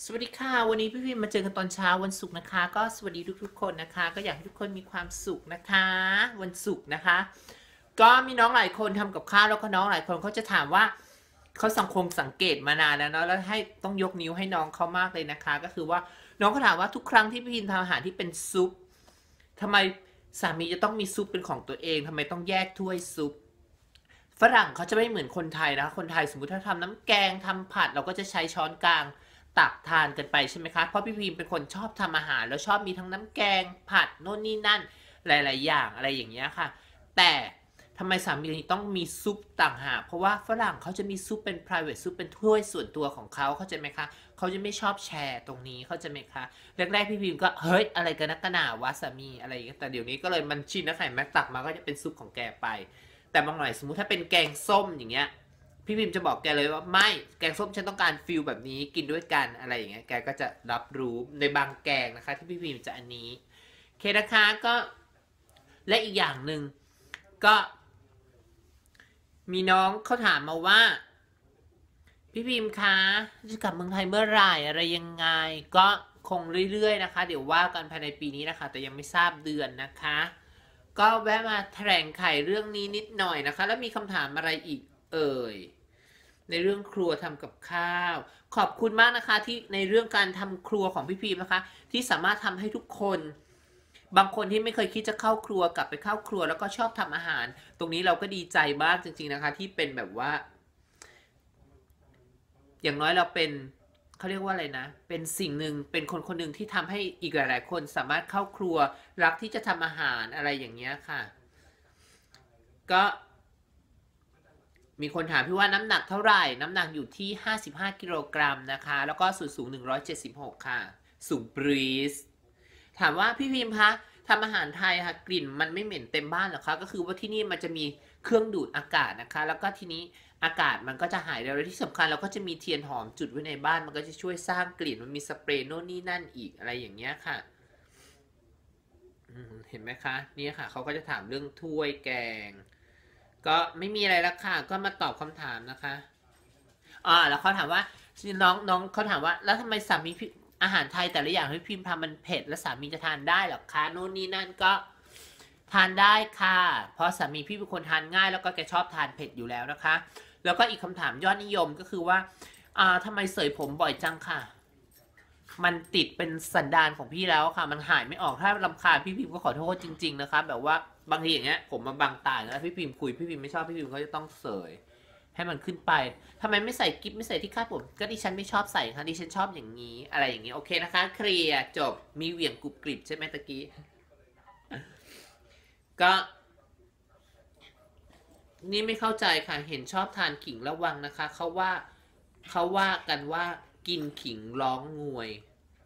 สวัสดีค่ะ วันนี้พี่พิมมาเจอกันตอนเช้าวันศุกร์นะคะ ก็สวัสดีทุกๆ คนนะคะ ก็อยากให้ทุกคนมีความสุขนะคะ วันศุกร์นะคะ ก็มีน้องหลายคนทำกับข้าวแล้วก็น้องหลายคนเขาจะถามว่าเขาสังคมสังเกตมานานแล้วเนาะแล้วให้ต้องยกนิ้วให้น้องเขามากเลยนะคะ ก็คือว่าน้องเขาถามว่าทุกครั้งที่พี่พิมทำอาหารที่เป็นซุปทำไมสามีจะต้องมีซุปเป็นของตัวเองทำไมต้องแยกถ้วยซุปฝรั่งเขาจะไม่เหมือนคนไทยนะคะคนไทยสมมติถ้าทำน้ำแกงทำผัดเราก็จะใช้ช้อนกลาง ตักทานกันไปใช่ไหมคะ เพราะพี่พิมเป็นคนชอบทำอาหาร แล้วชอบมีทั้งน้ำแกง ผัดโน่นนี่นั่น หลาย ๆ อย่างอะไรอย่างเงี้ยค่ะ แต่ทำไมสามีต้องมีซุปต่างหาก เพราะว่าฝรั่งเขาจะมีซุปเป็น private ซุปเป็นถ้วยส่วนตัวของเขาเข้าใจไหมคะ เขาจะไม่ชอบแชร์ตรงนี้เข้าใจไหมคะ แรก ๆ พี่พิมก็เฮ้ยอะไรกันนักกันหนาวะสามีอะไรอย่างเงี้ย แต่เดี๋ยวนี้ก็เลยมันชินนะไข่แม็กตักมาก็จะเป็นซุปของแกไป แต่บางหน่อยสมมุติถ้าเป็นแกงส้มอย่างเงี้ย พี่พิมจะบอกแกเลยว่าไม่แกงส้มฉันต้องการฟิลแบบนี้กินด้วยกันอะไรอย่างเงี้ยแกก็จะรับรู้ในบางแกงนะคะ ที่พี่พิมจะอันนี้เคนะคะก็และอีกอย่างหนึ่งก็ มีน้องเขาถามมาว่า พี่พิมคะจะกลับเมืองไทยเมื่อไหร่อะไรยังไง ก็คงเรื่อยๆนะคะ เดี๋ยวว่ากันภายในปีนี้นะคะ แต่ยังไม่ทราบเดือนนะคะ ก็แวะมาแถลงไขเรื่องนี้นิดหน่อยนะคะ แล้วมีคำถามอะไรอีก เอ่ย ในเรื่องครัวทำกับข้าว ขอบคุณมากนะคะที่ในเรื่องการทำครัวของพี่พีมนะคะ ที่สามารถทำให้ทุกคน บางคนที่ไม่เคยคิดจะเข้าครัวกลับไปเข้าครัวแล้วก็ชอบทำอาหาร ตรงนี้เราก็ดีใจมากจริง ๆนะคะ ที่เป็นแบบว่า อย่างน้อยเราเป็นเขาเรียกว่าอะไรนะ เป็นสิ่งหนึ่ง เป็นคนคนหนึ่งที่ทำให้อีกหลาย ๆ คนสามารถเข้าครัว รักที่จะทำอาหารอะไรอย่างเงี้ยค่ะ ก็ มีคนถามพี่ว่าน้ำหนักเท่าไหร่ น้ำหนักอยู่ที่ 55 กิโลกรัมนะคะ แล้วก็สูงสูง 176 ค่ะ สูงบรีสถามว่าพี่พิมพ์คะทำอาหารไทยค่ะกลิ่นมันไม่เหม็นเต็มบ้านหรอคะ ก็คือว่าที่นี่มันจะมีเครื่องดูดอากาศนะคะ แล้วก็ทีนี้อากาศมันก็จะหายเร็วและที่สำคัญเราก็จะมีเทียนหอมจุดไว้ในบ้าน มันก็จะช่วยสร้างกลิ่น มันมีสเปรย์โน่นนี่นั่นอีกอะไรอย่างเงี้ยค่ะเห็นไหมคะ นี่ค่ะเขาก็จะถามเรื่องถ้วยแกง ก็ไม่มีอะไรและค่ะ ก็มาตอบคำถามนะคะอ่าแล้วเขาถามว่าน้องน้องเขาถามว่า แล้วทำไมสามีพี่อาหารไทยแต่ละอย่างที่พิมพ์ทำมันเผ็ดแล้วสามีจะทานได้หรอคะโน่นนี่นั่นก็ทานได้ค่ะ เพราะสามีพี่เป็นคนทานง่าย แล้วก็แกชอบทานเผ็ดอยู่แล้วนะคะ แล้วก็อีกคำถามยอดนิยมก็คือว่าอ่าทำไมเสยผมบ่อยจังค่ะ มันติดเป็นสันดานของพี่แล้วค่ะ มันหายไม่ออกถ้าลำคาญพี่พิมก็ขอโทษจริง ๆ นะคะแบบว่าบางทีอย่างเงี้ย ผมมาบังตาแล้วพี่พิมคุยพี่พิมไม่ชอบพี่พิมก็จะต้องเสย ให้มันขึ้นไปทำไมไม่ใส่กิ๊บไม่ใส่ที่คาดผม ก็ดิฉันไม่ชอบใส่ค่ะดิฉันชอบอย่างนี้ อะไรอย่างนี้โอเคนะคะ เคลียร์จบมีเหวี่ยงกรุบกริบใช่ไหมตะกี้ก็นี่ไม่เข้าใจค่ะ เห็นชอบทานขิงระวังนะคะ เขาว่าเขาว่ากันว่า กินขิงร้องงวย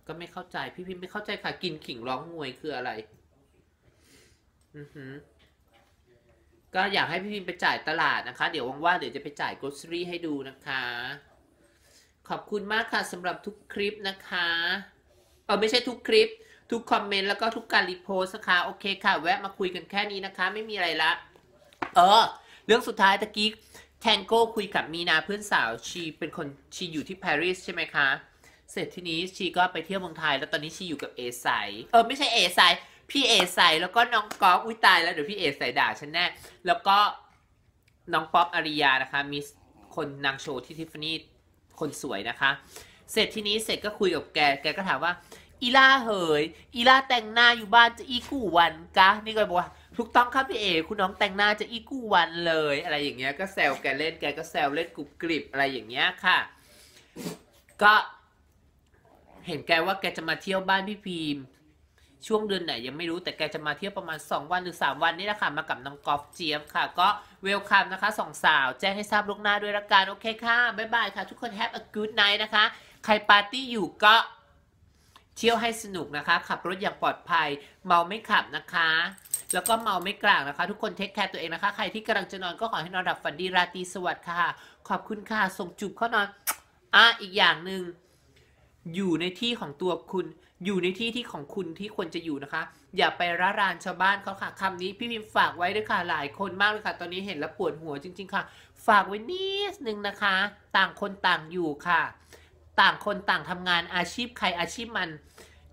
ก็ไม่เข้าใจพี่พิมพ์ไม่เข้าใจค่ะ กินขิงร้องงวยคืออะไร อือหือก็อยากให้พี่พิมพ์ไปจ่ายตลาดนะคะ เดี๋ยวว่างๆเดี๋ยวจะไปจ่ายก r o ซ e รี่ให้ดูนะคะ ขอบคุณมากค่ะสำหรับทุกคลิปนะคะ เออไม่ใช่ทุกคลิป ทุกคอมเมนต์แล้วก็ทุกการรีโพสต์นะคะ โอเคค่ะ แวะมาคุยกันแค่นี้นะคะ ไม่มีอะไรละ เออ เรื่องสุดท้ายตะกี้ แทงโก้คุยกับมีนาเพื่อนสาวชีเป็นคนชีอยู่ที่ปารีสใช่ไหมคะ เสร็จทีนี้ชีก็ไปเที่ยวเมืองไทย แล้วตอนนี้ชีอยู่กับเอไซเออไม่ใช่เอไซพี่เอไซแล้วก็น้องก๊อฟอุ้ยตายแล้วเดี๋ยวพี่เอไซด่าฉันแน่แล้วก็น้องป๊อปอาริยานะคะมีคนนางโชว์ที่ทิฟฟานี่คนสวยนะคะ เสร็จทีนี้เสร็จก็คุยกับแกแกก็ถามว่าอีล่าเหยอีล่าแต่งหน้าอยู่บ้านจะอีกู่วันกะนี่ก็บอกว่า ถูกต้องครับพี่เอคุณน้องแต่งหน้าจะอีกูวันเลย อะไรอย่างเงี้ยก็แซวแกเล่นแกก็แซวเล่นกรุบกริบอะไรอย่างเงี้ยค่ะ ก็เห็นแกว่าแกจะมาเที่ยวบ้านพี่พีมช่วงเดือนไหนยังไม่รู้แต่แกจะมาเที่ยวประมาณ 2 วันหรือ 3 วันนี่แหละค่ะมากับน้องกอล์ฟเจี๊ยบค่ะ ก็เวลคัมนะคะสองสาว แจ้งให้ทราบล่วงหน้าด้วยละกันโอเคค่ะบ๊ายบายค่ะ ทุกคน have a good night นะคะ ใครปาร์ตี้อยู่ก็เที่ยวให้สนุกนะคะ ขับรถอย่างปลอดภัย เมาไม่ขับนะคะ แล้วก็เมาไม่กลางนะคะ ทุกคนเทคแคร์ตัวเองนะคะ ใครที่กำลังจะนอนก็ขอให้นอนหลับฝันดีราตรีสวัสดิ์ค่ะ ขอบคุณค่ะ ส่งจูบเข้านอน อะอีกอย่างหนึ่งอยู่ในที่ของตัวคุณ อยู่ในที่ที่ของคุณที่ควรจะอยู่นะคะ อย่าไประรานชาวบ้านเขาค่ะคำนี้พี่พิมพ์ฝากไว้ด้วยค่ะ หลายคนมากเลยค่ะ ตอนนี้เห็นแล้วปวดหัวจริง ๆ ค่ะ ฝากไว้นิดนึงนะคะ ต่างคนต่างอยู่ค่ะ ต่างคนต่างทำงานอาชีพใครอาชีพมัน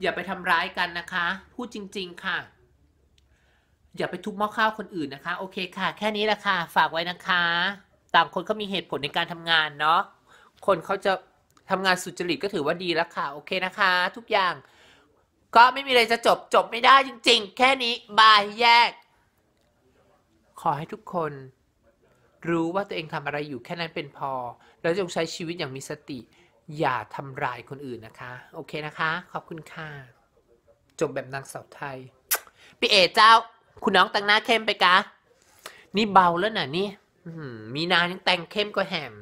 อย่าไปทำร้ายกันนะคะ พูดจริง ๆ ค่ะ อย่าไปทุบหม้อข้าวคนอื่นนะคะ โอเคค่ะ แค่นี้แหละค่ะ ฝากไว้นะคะ ต่างคนเขามีเหตุผลในการทำงานเนาะคนเขาจะทำงานสุจริตก็ถือว่าดีแล้วค่ะ โอเคนะคะ ทุกอย่าง ก็ไม่มีอะไรจะจบจบไม่ได้จริง ๆ แค่นี้บายแยก ขอให้ทุกคน รู้ว่าตัวเองทำอะไรอยู่แค่นั้นเป็นพอ แล้วจงใช้ชีวิตอย่างมีสติ อย่าทำร้ายคนอื่นนะคะ โอเคนะคะ ขอบคุณค่ะ จบแบบนางสาวไทยพี่เอเจ้า คุณน้องแต่งหน้าเข้มไปกะ นี่เบาแล้วนะนี่มีนายังแต่งเข้มกว่าแหม